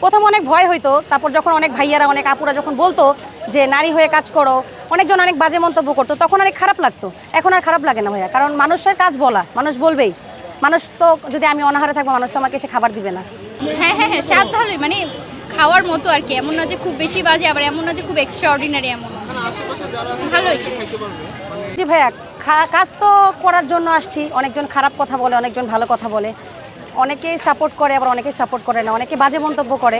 প্রথম অনেক ভয় হইতো তারপর যখন অনেক ভাইয়ারা অনেক আপুরা যখন বলতো যে নারী হয়ে কাজ করো অনেকজন অনেক বাজে মন্তব্য করতো তখন অনেক খারাপ লাগতো। এখন আর খারাপ লাগে না ভাইয়া কারণ মানুষের কাজ বলা মানুষ বলবেই। মানুষ তো যদি আমি অনাহারে থাকব মানুষ তো আমাকে এসে খাবার দিবে না। হ্যাঁ হ্যাঁ হ্যাঁ স্বাদ ভালোই মানে খাওয়ার মতো আর কি এমন না যে খুব বেশি বাজে আবার এমন না যে খুব এক্সট্রা অর্ডিনারি এমন ভালোই। জি ভাইয়া খা- কাজ তো করার জন্য আসছি অনেকজন খারাপ কথা বলে অনেকজন ভালো কথা বলে। অনেকেই সাপোর্ট করে আবার অনেকেই সাপোর্ট করে না অনেকে বাজে মন্তব্য করে।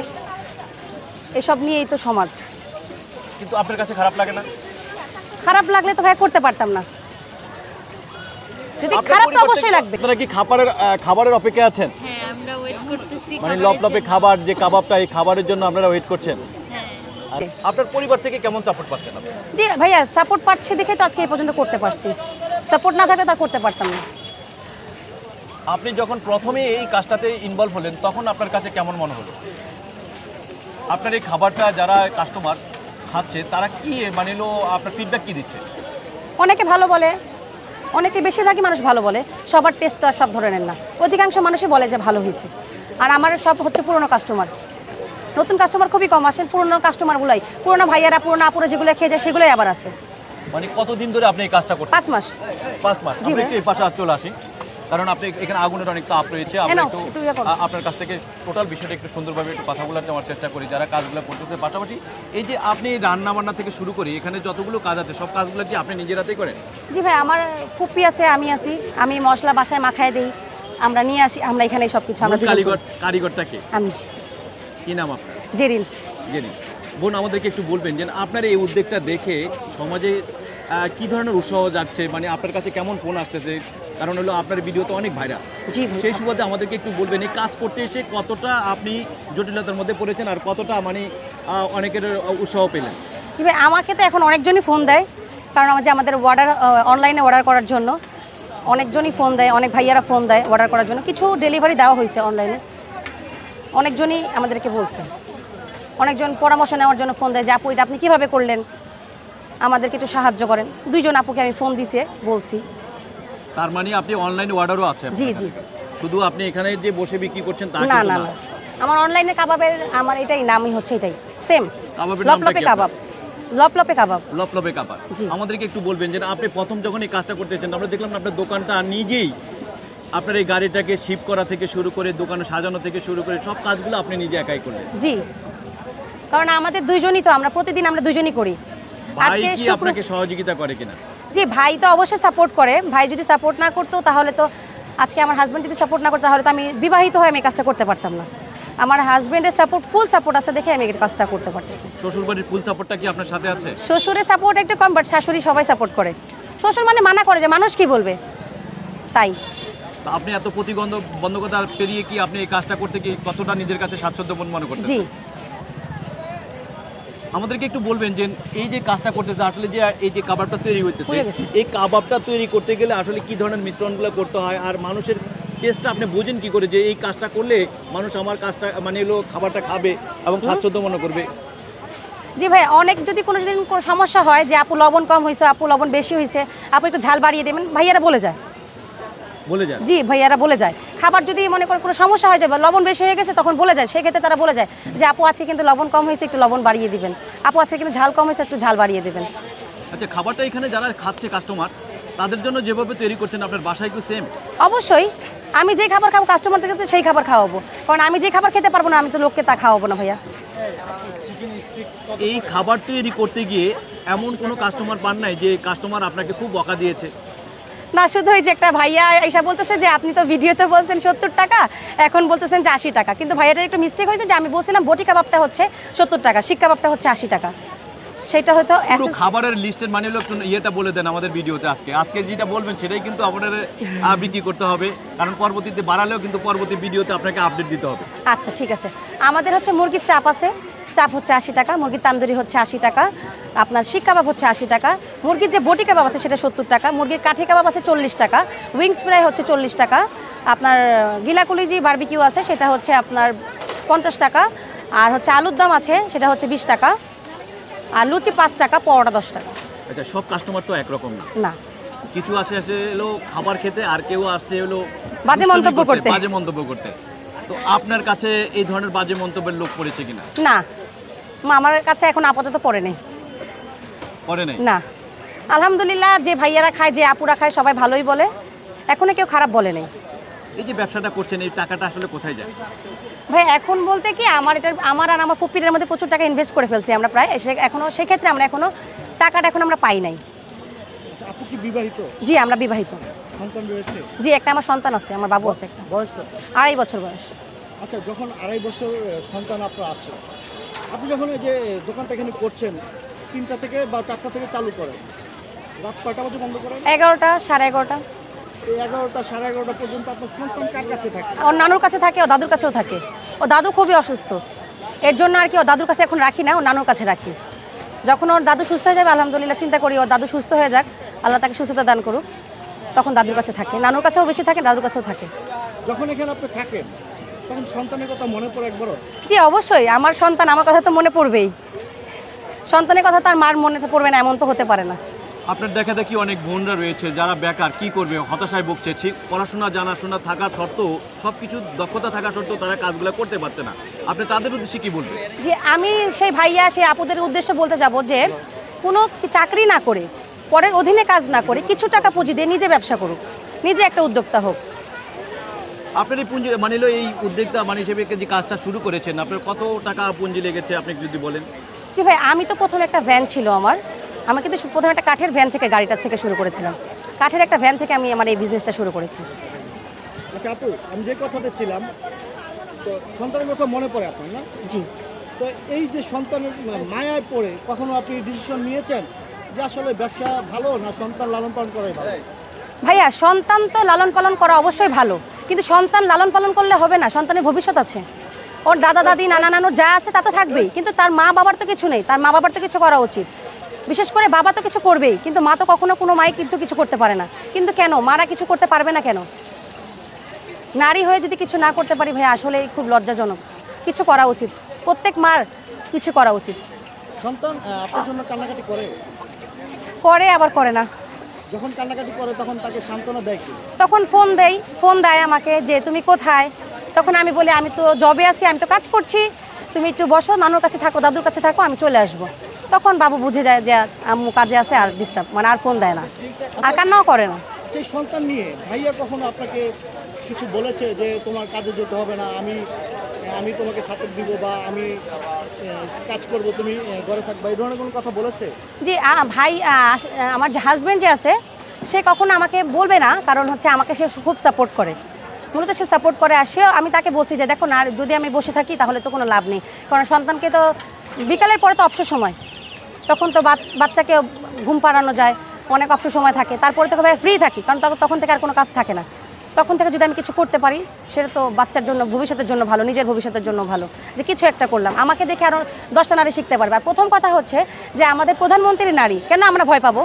এসব নিয়েই তো সমাজ। কিন্তু আপনার কাছে খারাপ লাগে না? খারাপ লাগলে তো ভাইয়া করতে পারতাম না। যদি খারাপ তো অবশ্যই লাগবে। আপনারা কি খাবারের খাবারের অপেক্ষা আছেন? হ্যাঁ আমরা ওয়েট করতেছি মানে লপলপে খাবার যে কাবাবটা এই খাবারের জন্য আপনারা ওয়েট করছেন? হ্যাঁ। আর আপনার পরিবার থেকে কেমন সাপোর্ট পাচ্ছেন আপনি? জি ভাইয়া সাপোর্ট পাচ্ছি দেখে তো আজকে এই পর্যন্ত করতে পারছি। সাপোর্ট না থাকলে তো করতে পারতাম না। আপনি যখন প্রথমে এই কাজটাতে ইনভলভ হলেন তখন আপনার কাছে কেমন মনে হলো? আপনার এই খাবারটা যারা কাস্টমার খাচ্ছে তারা কি মানে আপনার ফিডব্যাক কি দিচ্ছে? অনেকে ভালো বলে অনেকে বেশিরভাগই মানুষ ভালো বলে সবার টেস্ট তো আর সব ধরনের না। অধিকাংশ মানুষই বলে যে ভালো হয়েছে। আর আমার সব হচ্ছে পুরনো কাস্টমার নতুন কাস্টমার খুবই কম আসেন পুরনো কাস্টমারগুলাই পুরনো ভাইয়ারা পুরনো আপুরা যেগুলো খেয়ে যায় সেগুলোই আবার আসে। মানে কতদিন ধরে আপনি এই কাজটা করছেন? পাঁচ মাস। পাঁচ মাস। আমরা একটু এই পাশে আর চলে আসি। কারণ আপনি এখানে আগুনের অনেক তাপ রয়েছে আমরা একটু ইয়ে আপনার কাছ থেকে টোটাল বিষয়টা একটু সুন্দরভাবে একটু কথা বলার নেওয়ার চেষ্টা করি যারা কাজগুলো করতেছে। পাশাপাশি এই যে আপনি রান্না বান্না থেকে শুরু করি এখানে যতগুলো কাজ আছে সব কাজগুলো কি আপনি নিজের হাতেই করেন? জি ভাই আমার ফুপি আছে আমি আছি। আমি মশলা বাসায় মাখায় দিই আমরা নিয়ে আসি আমরা এখানে সব কিছু আমরা কারিগর করি। কারিগরটা কে? আমি। কি নাম আপনার? জেরিন। জেনি বোন আমাদেরকে একটু বলবেন যে আপনার এই উদ্যোগটা দেখে সমাজে কি ধরনের উৎসাহ যাচ্ছে? মানে আপনার কাছে কেমন ফোন আসতেছে? কারণ হলো আপনার ভিডিও তো অনেক ভাইরাল সেই সুবাদে আমাদেরকে একটু বলবেন এই কাজ করতে এসে কতটা আপনি জটিলতার মধ্যে পড়েছেন আর কতটা মানে অনেকের উৎসাহ পেলেন? আমাকে তো এখন অনেকজনই ফোন দেয় কারণ আমার যে আমাদের অর্ডার অনলাইনে অর্ডার করার জন্য অনেকজনই ফোন দেয় অনেক ভাইয়ারা ফোন দেয় অর্ডার করার জন্য। কিছু ডেলিভারি দেওয়া হয়েছে অনলাইনে অনেকজনই আমাদেরকে বলছে। অনেকজন পরামর্শ নেওয়ার জন্য ফোন দেয় যে আপু এটা আপনি কীভাবে করলেন? আমাদেরকে একটু সাহায্য করেন। দুইজন আপুকে আমি ফোন দিছে বলছি। তার মানে আপনি অনলাইনে অর্ডারও আছে জি, জি। শুধু আপনি এখানে যে বসে বিক্রি করছেন তা না না আমার অনলাইনে কাবাবের আমার এটাই নামই হচ্ছে এটাই। সেম কাবাবের লপলপে কাবাব। লপলপে কাবাব। লপলপে জি। আমাদেরকে একটু বলবেন যে আপনি প্রথম যখন এই কাজটা করতেছেন আমরা দেখলাম আপনার দোকানটা নিজেই আপনার এই গাড়িটাকে শিপ করা থেকে শুরু করে দোকানে সাজানো থেকে শুরু করে সব কাজগুলো আপনি নিজে একাই করলেন। জি। কারণ আমাদের দুইজনই তো আমরা প্রতিদিন আমরা দুজনই করি। আজকে কি আপনাকে সহযোগিতা করে কিনা? জি ভাই তো অবশ্যই সাপোর্ট করে। ভাই যদি সাপোর্ট না করতো তাহলে তো আজকে আমার হাজব্যান্ড যদি সাপোর্ট না করতো তাহলে তো আমি বিবাহিত হয়ে আমি কাজটা করতে পারতাম না। আমার হাজব্যান্ডের সাপোর্ট ফুল সাপোর্ট আছে দেখে আমি এই কাজটা করতে পারতেছি। শ্বশুর বাড়ির ফুল সাপোর্টটা কি আপনার সাথে আছে? শ্বশুরের সাপোর্ট একটু কম বাট শাশুড়ি সবাই সাপোর্ট করে। শ্বশুর মানে মানা করে যে মানুষ কি বলবে? তাই। আপনি এত প্রতিবন্ধ বন্ধকতা পেরিয়ে কি আপনি এই কাজটা করতে কি কতটা নিজের কাছে স্বাচ্ছন্দ্য মনে করতেন জি। আমাদেরকে একটু বলবেন যে এই যে কাজটা করতেছে আসলে যে এই যে কাবাবটা তৈরি গেছে। এই কাবাবটা তৈরি করতে গেলে আসলে কি ধরনের মিশ্রণগুলো করতে হয়? আর মানুষের টেস্টটা আপনি বোঝেন কি করে যে এই কাজটা করলে মানুষ আমার কাজটা মানে এলো খাবারটা খাবে এবং স্বাচ্ছন্দ্য মনে করবে? জি ভাই অনেক যদি কোনো দিন কোনো সমস্যা হয় যে আপু লবণ কম হয়েছে আপু লবণ বেশি হয়েছে আপু একটু ঝাল বাড়িয়ে দেবেন ভাইয়ারা বলে যায়। বলে যান জি ভাইয়ারা বলে যায়। খাবার যদি মনে করে কোনো সমস্যা হয়ে যাবে লবণ বেশি হয়ে গেছে তখন বলে যায়। সেক্ষেত্রে তারা বলে যায় যে আপু আজকে কিন্তু লবণ কম হয়েছে একটু লবণ বাড়িয়ে দিবেন। আপু আজকে কিন্তু ঝাল কম হয়েছে একটু ঝাল বাড়িয়ে দেবেন। আচ্ছা খাবারটা এখানে যারা খাচ্ছে কাস্টমার তাদের জন্য যেভাবে তৈরি করছেন আপনার বাসায় কি সেম অবশ্যই। আমি যে খাবার খাব কাস্টমার থেকে তো সেই খাবার খাওয়াবো। কারণ আমি যে খাবার খেতে পারব না আমি তো লোককে তা খাওয়াবো না ভাইয়া। এই খাবার তৈরি করতে গিয়ে এমন কোনো কাস্টমার পান নাই যে কাস্টমার আপনাকে খুব বকা দিয়েছে। না শুধু ওই যে একটা ভাইয়া এসে বলতেছে যে আপনি তো ভিডিওতে বলছেন সত্তর টাকা এখন বলতেছেন যে আশি টাকা। কিন্তু ভাইয়াটার একটু মিস্টেক হয়েছে যে আমি বলছিলাম বটি কাবাবটা হচ্ছে সত্তর টাকা শিক কাবাবটা হচ্ছে আশি টাকা। সেটা হয়তো পুরো খাবারের লিস্টের মানে হলো ইয়েটা বলে দেন আমাদের ভিডিওতে আজকে। আজকে যেটা বলবেন সেটাই কিন্তু আপনাদের আহ, বিক্রি করতে হবে। কারণ পরবর্তীতে বাড়ালেও কিন্তু পরবর্তী ভিডিওতে আপনাকে আপডেট দিতে হবে। আচ্ছা ঠিক আছে। আমাদের হচ্ছে মুরগির চাপ আছে। চাপ হচ্ছে আশি টাকা মুরগির তান্দুরি হচ্ছে আশি টাকা আপনার শিক কাবাব হচ্ছে আশি টাকা মুরগির যে বটি কাবাব আছে সেটা সত্তর টাকা মুরগির কাঠি কাবাব আছে চল্লিশ টাকা উইংস ফ্রাই হচ্ছে চল্লিশ টাকা আপনার গিলাকুলি যে বার্বিকিউ আছে সেটা হচ্ছে আপনার পঞ্চাশ টাকা আর হচ্ছে আলুর দাম আছে সেটা হচ্ছে বিশ টাকা আর লুচি পাঁচ টাকা পরোটা দশ টাকা। আচ্ছা সব কাস্টমার তো একরকম না। না। কিছু আসে আসে এলো খাবার খেতে আর কেউ আসছে এলো বাজে মন্তব্য করতে। বাজে মন্তব্য করতে। তো আপনার কাছে এই ধরনের বাজে মন্তব্যের লোক পড়েছে কিনা? না। আমার কাছে এখন আপাতত পড়ে নেই। পড়ে নাই? না। আলহামদুলিল্লাহ যে ভাইয়ারা খায় যে আপুরা খায় সবাই ভালোই বলে। এখনও কেউ খারাপ বলে নেই। এই যে ব্যবসাটা করছেন এই টাকাটা আসলে কোথায় যায়? ভাই এখন বলতে কি আমার এটা আমার আর আমার ফুপিরের মধ্যে প্রচুর টাকা ইনভেস্ট করে ফেলছি আমরা প্রায়। সে- এখনও সেক্ষেত্রে আমরা এখনও টাকাটা এখন আমরা পাই নাই। আচ্ছা, আপু কি বিবাহিত? জি আমরা বিবাহিত। সন্তান রয়েছে? জি একটা আমার সন্তান আছে আমার বাবু আছে। একটা বয়স কত? আড়াই বছর বয়স। আচ্ছা যখন আড়াই বছর সন্তান আপনার আছে আপনি যখন এই যে দোকানটা এখানে করছেন তিনটা থেকে বা চারটা থেকে চালু করেন রাত কয়টা বাজে বন্ধ করেন? এগারোটা সাড়ে এগারোটা। এগারোটা সাড়ে এগারোটা পর্যন্ত আপনার সন্তান কার কাছে থাকে? ওর নানুর কাছে থাকে ও দাদুর কাছেও থাকে। ও দাদু খুবই অসুস্থ। এর জন্য আর কি ও দাদুর কাছে এখন রাখি না ও নানুর কাছে রাখি। যখন ওর দাদু সুস্থ হয়ে যাবে আলহামদুলিল্লাহ চিন্তা করি ওর দাদু সুস্থ হয়ে যাক আল্লাহ তাকে সুস্থতা দান করুক। তখন দাদুর কাছে থাকে। নানুর কাছেও বেশি থাকে দাদুর কাছেও থাকে। যখন এখানে আপনি থাকেন তখন সন্তানের কথা মনে পড়ে একবারও? জি অবশ্যই। আমার সন্তান আমার কথা তো মনে পড়বেই। সন্তানের কথা তার মার মনে তো পড়বে না এমন তো হতে পারে না। আপনার দেখা দেখি অনেক বোনরা রয়েছে যারা বেকার কি করবে? হতাশায় ভুগছে। ঠিক পড়াশোনা জানাশোনা থাকা সত্ত্বেও সব কিছু দক্ষতা থাকা সত্ত্বেও তারা কাজগুলো করতে পারছে না। আপনি তাদের উদ্দেশ্যে কি বলবেন? যে আমি সেই ভাইয়া সেই আপুদের উদ্দেশ্যে বলতে যাব যে কোনো চাকরি না করে পরের অধীনে কাজ না করে কিছু টাকা পুঁজি দিয়ে নিজে ব্যবসা করুক। নিজে একটা উদ্যোক্তা হোক। আপনার এই পুঁজি মানে এই উদ্যোক্তা মানে হিসেবে যে কাজটা শুরু করেছেন আপনার কত টাকা পুঁজি লেগেছে আপনি যদি বলেন? জি ভাই আমি তো প্রথমে একটা ভ্যান ছিল আমার। আমি কিন্তু প্রথমে একটা কাঠের ভ্যান থেকে গাড়িটার থেকে শুরু করেছিলাম। কাঠের একটা ভ্যান থেকে আমি আমার এই বিজনেসটা শুরু করেছি। আচ্ছা আপু আমি যে কথাতে ছিলাম তো সন্তানের কথা মনে পড়ে আপনার না? জি। তো এই যে সন্তানের মায়ায় পড়ে কখনো আপনি ডিসিশন নিয়েছেন যে আসলে ব্যবসা ভালো না সন্তান লালন পালন করাই ভালো? ভাইয়া সন্তান তো লালন পালন করা অবশ্যই ভালো। কিন্তু সন্তান লালন পালন করলে হবে না সন্তানের ভবিষ্যৎ আছে। ওর দাদা দাদি নানা নানু যা আছে তা তো থাকবেই কিন্তু তার মা বাবার তো কিছু নেই তার মা বাবার তো কিছু করা উচিত। বিশেষ করে বাবা তো কিছু করবেই কিন্তু মা তো কখনো কোনো মাই কিন্তু কিছু করতে পারে না। কিন্তু কেন? মারা কিছু করতে পারবে না কেন? নারী হয়ে যদি কিছু না করতে পারি ভাই আসলে খুব লজ্জাজনক। কিছু করা উচিত। প্রত্যেক মার কিছু করা উচিত। সন্তান আপনার জন্য কান্নাকাটি করে? করে আবার করে না। যখন কান্নাকাটি করে তখন তাকে সান্ত্বনা দেয় কি? তখন ফোন দেই ফোন দেয় আমাকে যে তুমি কোথায়? তখন আমি বলি আমি তো জবে আছি আমি তো কাজ করছি। তুমি একটু বসো নানুর কাছে থাকো দাদুর কাছে থাকো আমি চলে আসব। তখন বাবু বুঝে যায় যে আম্মু কাজে আছে আর ডিস্টার্ব মানে আর ফোন দেয় না। আর কান্নাও করে না। সেই সন্তান নিয়ে ভাইয়া কখনো আপনাকে কিছু বলেছে যে তোমার কাজে যেতে হবে না আমি আমি তোমাকে সাপোর্ট দিব বা আমি কাজ করব, তুমি ঘরে থাকবা, এই ধরনের কোনো কথা বলেছে? যে ভাই আমার যে হাজব্যান্ড যে আছে, সে কখনো আমাকে বলবে না, কারণ হচ্ছে আমাকে সে খুব সাপোর্ট করে। মূলত সে সাপোর্ট করে, আর সেও, আমি তাকে বলছি যে, দেখো না যদি আমি বসে থাকি, তাহলে তো কোনো লাভ নেই। কারণ সন্তানকে তো, বিকালের পরে তো অবসর সময়। তখন তো বাচ- বাচ্চাকে ঘুম পাড়ানো যায়, অনেক অবসর সময় থাকে। তারপরে তো ভাই ফ্রি থাকি, কারণ তখন থেকে আর কোনো কাজ থাকে না। তখন থেকে যদি আমি কিছু করতে পারি সেটা তো বাচ্চার জন্য ভবিষ্যতের জন্য ভালো নিজের ভবিষ্যতের জন্য ভালো। যে কিছু একটা করলাম। আমাকে দেখে আরও দশটা নারী শিখতে পারবে। আর প্রথম কথা হচ্ছে যে আমাদের প্রধানমন্ত্রী নারী কেন আমরা ভয় পাবো?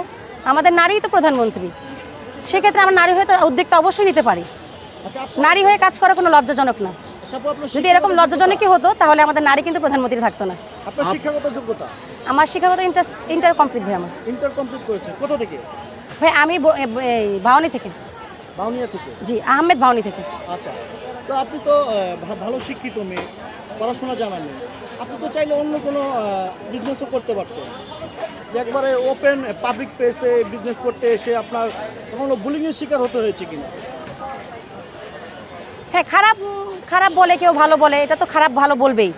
আমাদের নারীই তো প্রধানমন্ত্রী। সেক্ষেত্রে আমরা নারী হয়ে তো উদ্যোগটা অবশ্যই নিতে পারি। আচ্ছা নারী হয়ে কাজ করা কোনো লজ্জাজনক না। আচ্ছা যদি এরকম লজ্জাজনকই হতো তাহলে আমাদের নারী কিন্তু প্রধানমন্ত্রী থাকতো না। আপনার শিক্ষাগত যোগ্যতা? আমার শিক্ষাগত ইন্টার ইন্টার কমপ্লিট ভাই আমার। ইন্টার কমপ্লিট করেছে কোথা থেকে? ভাই আমি ভাওনি থেকে। বাউনিয়া থেকে? জি আহমেদ থেকে। আচ্ছা তো আপনি তো ভালো শিক্ষিত মেয়ে পড়াশোনা জানা নেই আপনি তো চাইলে অন্য কোনো বিজনেসও করতে পারতেন। একবারে ওপেন পাবলিক প্লেসে বিজনেস করতে এসে আপনার কখনো বুলিংয়ের শিকার হতে হয়েছে কিনা? হ্যাঁ খারাপ খারাপ বলে কেউ ভালো বলে এটা তো খারাপ ভালো বলবেই।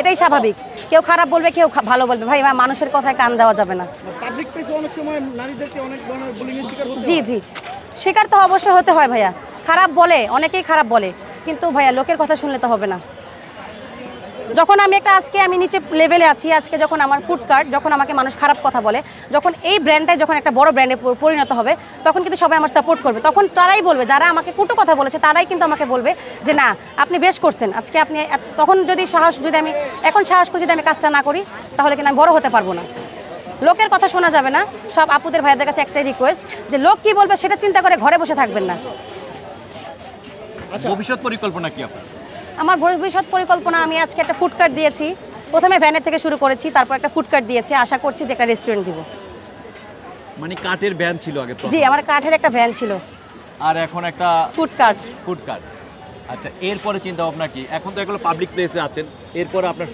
এটাই স্বাভাবিক। কেউ খারাপ বলবে কেউ ভালো বলবে। ভাই ভাই, মানুষের কথায় কান দেওয়া যাবে না। পাবলিক প্লেসে অনেক সময় নারীদেরকে অনেক ধরনের বুলিংয়ের শিকার জি জি। শিকার তো অবশ্যই হতে হয় ভাইয়া। খারাপ বলে, অনেকেই খারাপ বলে। কিন্তু ভাইয়া, লোকের কথা শুনলে তো হবে না। যখন আমি একটা আজকে আমি নিচে লেভেলে আছি, আজকে যখন আমার ফুড কার্ট যখন আমাকে মানুষ খারাপ কথা বলে, যখন এই ব্র্যান্ডটাই যখন একটা বড় ব্র্যান্ডে পরিণত হবে, তখন কিন্তু সবাই আমার সাপোর্ট করবে। তখন তারাই বলবে, যারা আমাকে কুটো কথা বলেছে, তারাই কিন্তু আমাকে বলবে যে, না, আপনি বেশ করছেন। আজকে আপনি তখন যদি সাহস, যদি আমি, এখন সাহস করে যদি আমি কাজটা না করি, তাহলে কিন্তু আমি বড় হতে পারব না। লোকের কথা শোনা যাবে না। সব আপুদের ভাইয়াদের কাছে একটাই রিকোয়েস্ট যে লোক কি বলবে সেটা চিন্তা করে ঘরে বসে থাকবেন না। আচ্ছা। ভবিষ্যৎ পরিকল্পনা কি আপনার? আমার ভবিষ্যৎ পরিকল্পনা আমি আজকে একটা ফুড কার্ট দিয়েছি। প্রথমে ভ্যানের থেকে শুরু করেছি তারপর একটা ফুড কার্ট দিয়েছি। আশা করছি যে একটা রেস্টুরেন্ট দিব। মানে কাঠের ভ্যান ছিল আগে জি আমার কাঠের একটা ভ্যান ছিল। আর এখন একটা ফুড কার্ট ফুড কার্ট আচ্ছা এরপরে চিন্তা ভাবনা কি? এখন তো এগুলো পাবলিক প্লেসে আছেন। এরপরে আপনার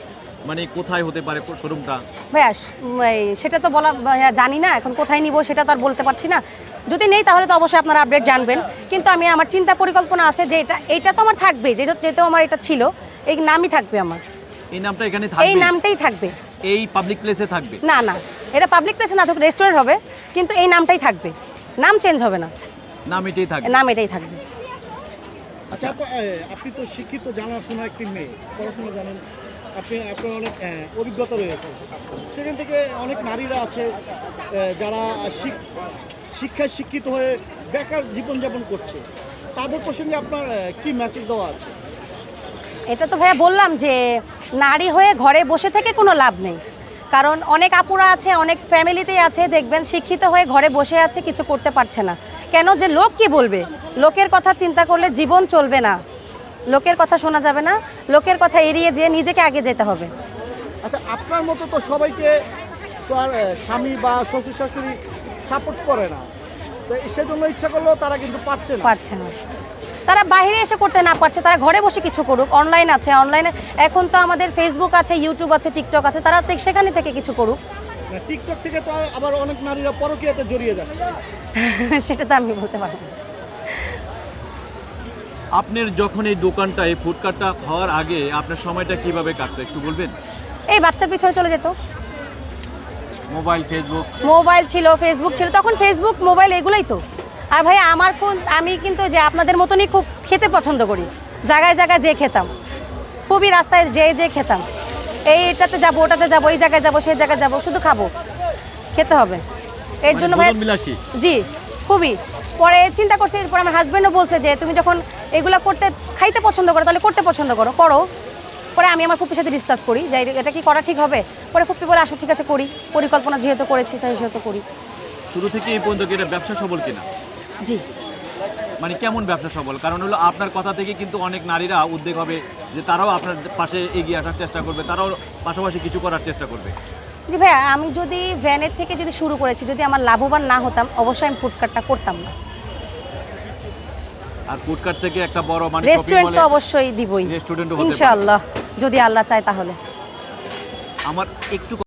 মানে কোথায় হতে পারে শোরুমটা? ভাইয়া সেটা তো বলা জানি না এখন কোথায় নিব সেটা তো আর বলতে পারছি না। যদি নেই তাহলে তো অবশ্যই আপনারা আপডেট জানবেন। কিন্তু আমি আমার চিন্তা পরিকল্পনা আছে যে এটা এটা তো আমার থাকবে যেটা যেহেতু আমার এটা ছিল এই নামই থাকবে আমার। এই নামটা এখানে থাকবে? এই নামটাই থাকবে। এই পাবলিক প্লেসে থাকবে? না না এটা পাবলিক প্লেসে না থাকবে রেস্টুরেন্ট হবে কিন্তু এই নামটাই থাকবে। নাম চেঞ্জ হবে না। নাম এটাই থাকবে? নাম এটাই থাকবে। আচ্ছা আপনি তো শিক্ষিত জানাশোনা একটি মেয়ে পড়াশোনা জানেন। আপনি আপনার অনেক অভিজ্ঞতা রয়েছে। সেখান থেকে অনেক নারীরা আছে যারা শিক- শিক্ষায় শিক্ষিত হয়ে বেকার জীবনযাপন করছে। তাদের প্রসঙ্গে আপনার কি মেসেজ দেওয়া আছে? এটা তো ভাইয়া বললাম যে, নারী হয়ে ঘরে বসে থেকে কোনো লাভ নেই। কারণ অনেক আপুরা আছে, অনেক ফ্যামিলিতেই আছে, দেখবেন শিক্ষিত হয়ে ঘরে বসে আছে, কিছু করতে পারছে না। কেন যে লোক কি বলবে? লোকের কথা চিন্তা করলে জীবন চলবে না। লোকের কথা শোনা যাবে না লোকের কথা এড়িয়ে যেয়ে নিজেকে আগে যেতে হবে। আচ্ছা আপনার মতো তো সবাইকে তো আর স্বামী বা শ্বশুর শাশুড়ি সাপোর্ট করে না। তো সেজন্য ইচ্ছা করলেও তারা কিন্তু পারছে না। পারছে না। তারা বাইরে এসে করতে না পারছে তারা ঘরে বসে কিছু করুক অনলাইন আছে অনলাইনে এখন তো আমাদের ফেসবুক আছে ইউটিউব আছে টিকটক আছে তারা সেখানে থেকে কিছু করুক। টিকটক থেকে তো আবার অনেক নারীরা পরকীয়াতে জড়িয়ে যাচ্ছে। সেটা তো আমি বলতে পারব। আপনার যখন এই দোকানটা এই ফুডকার্টটা খাওয়ার আগে আপনার সময়টা কীভাবে কাটতো একটু বলবেন? এই বাচ্চার পিছনে চলে যেত। Mobile Facebook? মোবাইল ছিল ফেসবুক ছিল। তখন ফেসবুক মোবাইল এগুলোই তো। আর ভাই আমার কোন আমি কিন্তু যে আপনাদের মতনই খুব খেতে পছন্দ করি। জায়গায় জায়গায় যে খেতাম। খুবই রাস্তায় যে যে খেতাম। এই এটাতে যাব ওটাতে যাব এই জায়গায় যাব সেই জায়গায় যাব শুধু খাব। খেতে হবে। এর জন্য ভাই জি খুবই। পরে চিন্তা করছি এরপর আমার হাজব্যান্ডও বলছে যে তুমি যখন এগুলো করতে খাইতে পছন্দ করো তাহলে করতে পছন্দ করো করো। পরে আমি আমার ফুপির সাথে ডিসকাস করি যে এটা কি করা ঠিক হবে? পরে ফুপি বলে আসো ঠিক আছে করি। পরিকল্পনা যেহেতু করেছি তাই সেহেতু করি। শুরু থেকে এই পর্যন্ত কি এটা ব্যবসা সবল কিনা? জি। মানে কেমন ব্যবসা সবল? কারণ হলো আপনার কথা থেকে কিন্তু অনেক নারীরা উদ্বেগ হবে যে তারাও আপনার পাশে এগিয়ে আসার চেষ্টা করবে তারাও পাশাপাশি কিছু করার চেষ্টা করবে। জি ভাইয়া আমি যদি ভ্যানের থেকে যদি শুরু করেছি যদি আমার লাভবান না হতাম অবশ্যই আমি ফুডকার্টটা করতাম না। আর ফুডকার্ট থেকে একটা বড় মানে রেস্টুরেন্ট তো অবশ্যই দিবই। ইনশাআল্লাহ। যদি আল্লাহ চায় তাহলে। আমার একটু